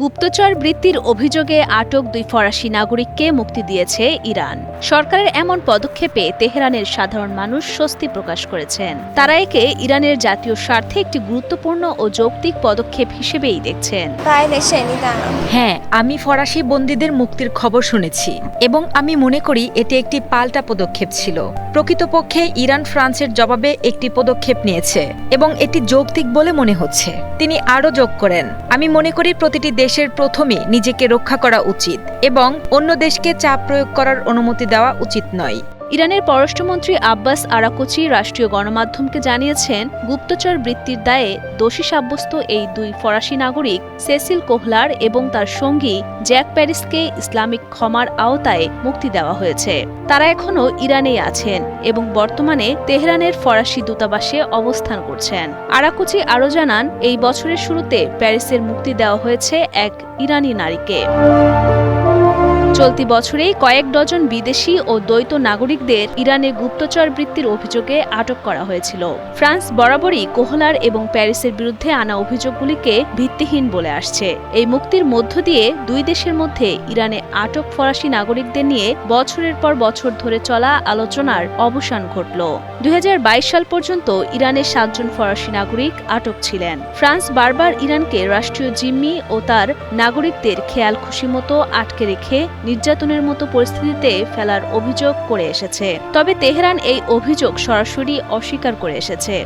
গুপ্তচর বৃত্তির অভিযোগে আটক দুই ফরাসি নাগরিককে মুক্তি দিয়েছে ইরান। সরকারের এমন পদক্ষেপে তেহরানের সাধারণ মানুষ স্বস্তি প্রকাশ করেছেন। তারা একে ইরানের জাতীয় স্বার্থে একটি গুরুত্বপূর্ণ ও যৌক্তিক পদক্ষেপ হিসেবেই দেখছেন। হ্যাঁ আমি ফরাসি বন্দীদের মুক্তির খবর শুনেছি এবং আমি মনে করি এটি একটি পাল্টা পদক্ষেপ ছিল। প্রকৃতপক্ষে ইরান ফ্রান্সের জবাবে একটি পদক্ষেপ নিয়েছে এবং এটি যৌক্তিক বলে মনে হচ্ছে। তিনি আরও যোগ করেন, আমি মনে করি প্রতিটি দেশের প্রথমে নিজেকে রক্ষা করা উচিত এবং অন্য দেশকে চাপ প্রয়োগ করার অনুমতি দেওয়া উচিত নয়। ইরানের পররাষ্ট্রমন্ত্রী আব্বাস আরাকুচি রাষ্ট্রীয় গণমাধ্যমকে জানিয়েছেন, গুপ্তচর বৃত্তির দায়ে দোষী সাব্যস্ত এই দুই ফরাসি নাগরিক সেসিল কোহলার এবং তার সঙ্গী জ্যাক প্যারিসকে ইসলামিক ক্ষমার আওতায় মুক্তি দেওয়া হয়েছে। তারা এখনও ইরানেই আছেন এবং বর্তমানে তেহরানের ফরাসি দূতাবাসে অবস্থান করছেন। আরাকুচি আরও জানান, এই বছরের শুরুতে প্যারিসের মুক্তি দেওয়া হয়েছে এক ইরানি নারীকে। চলতি বছরেই কয়েক ডজন বিদেশি ও দ্বৈত নাগরিকদের ইরানে গুপ্তচর বৃত্তির অভিযোগে আটক করা হয়েছিল। ফ্রান্স বরাবরই কোহলার এবং প্যারিসের বিরুদ্ধে আনা অভিযোগগুলিকে ভিত্তিহীন বলে আসছে। এই মুক্তির মধ্য দিয়ে দুই দেশের মধ্যে ইরানে আটক ফরাসি নাগরিকদের নিয়ে বছরের পর বছর ধরে চলা আলোচনার অবসান ঘটল। দু হাজার বাইশ সাল পর্যন্ত ইরানের সাতজন ফরাসি নাগরিক আটক ছিলেন। ফ্রান্স বারবার ইরানকে রাষ্ট্রীয় জিম্মি ও তার নাগরিকদের খেয়াল খুশি মতো আটকে রেখে নির্যাতনের মতো পরিস্থিতিতে ফেলার অভিযোগ করে এসেছে। তবে তেহরান এই অভিযোগ সরাসরি অস্বীকার করে এসেছে।